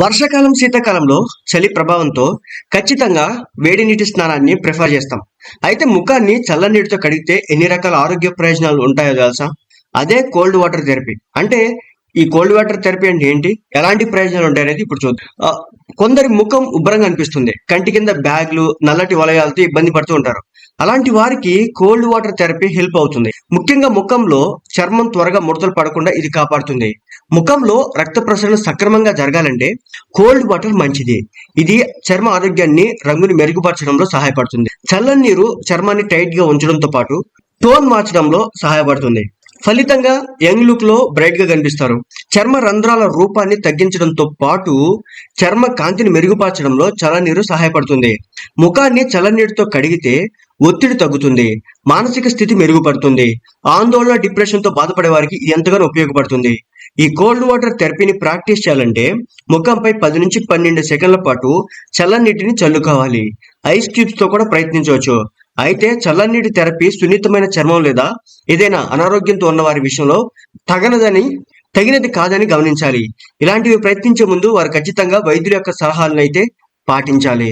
వర్షాకాలం శీతాకాలంలో చలి ప్రభావంతో ఖచ్చితంగా వేడి నీటి స్నానాన్ని ప్రిఫర్ చేస్తాం. అయితే ముఖాన్ని చల్లనీటితో కడిగితే ఎన్ని రకాల ఆరోగ్య ప్రయోజనాలు ఉంటాయో తెలుసా? అదే కోల్డ్ వాటర్ థెరపీ. అంటే ఈ కోల్డ్ వాటర్ థెరపీ అంటే ఏంటి? ఎలాంటి ప్రయోజనాలు ఉంటాయి అనేది ఇప్పుడు చూద్దాం. కొందరి ముఖం ఉబ్బరంగా అనిపిస్తుంది. కంటి కింద బ్యాగ్లు నల్లటి వలయాలతో ఇబ్బంది పడుతూ ఉంటారు. అలాంటి వారికి కోల్డ్ వాటర్ థెరపీ హెల్ప్ అవుతుంది. ముఖ్యంగా ముఖంలో చర్మం త్వరగా ముడతలు పడకుండా ఇది కాపాడుతుంది. ముఖంలో రక్త ప్రసరణ సక్రమంగా జరగాలంటే కోల్డ్ వాటర్ మంచిది. ఇది చర్మ ఆరోగ్యాన్ని రంగుని మెరుగుపరచడంలో సహాయపడుతుంది. చల్లని నీరు చర్మాన్ని టైట్గా ఉంచడంతో పాటు టోన్ మార్చడంలో సహాయపడుతుంది. ఫలితంగా యంగ్ లుక్లో బ్రైట్గా కనిపిస్తారు. చర్మ రంధ్రాల రూపాన్ని తగ్గించడంతో పాటు చర్మ కాంతిని మెరుగుపరచడంలో చల్లనీరు సహాయపడుతుంది. ముఖాన్ని చల్లనీటితో కడిగితే ఒత్తిడి తగ్గుతుంది. మానసిక స్థితి మెరుగుపడుతుంది. ఆందోళన డిప్రెషన్తో బాధపడే వారికి ఇది ఎంతగానో ఉపయోగపడుతుంది. ఈ కోల్డ్ వాటర్ థెరపీని ప్రాక్టీస్ చేయాలంటే ముఖంపై పది నుంచి పన్నెండు సెకండ్ల పాటు చల్లనీటిని చల్లుకోవాలి. ఐస్ క్యూబ్స్తో కూడా ప్రయత్నించవచ్చు. అయితే చల్లనీటి థెరపీ సున్నితమైన చర్మం లేదా ఏదైనా అనారోగ్యంతో ఉన్న వారి విషయంలో తగనదని తగినది కాదని గమనించాలి. ఇలాంటివి ప్రయత్నించే ముందు వారు ఖచ్చితంగా వైద్యుల యొక్క సలహాలను అయితే పాటించాలి.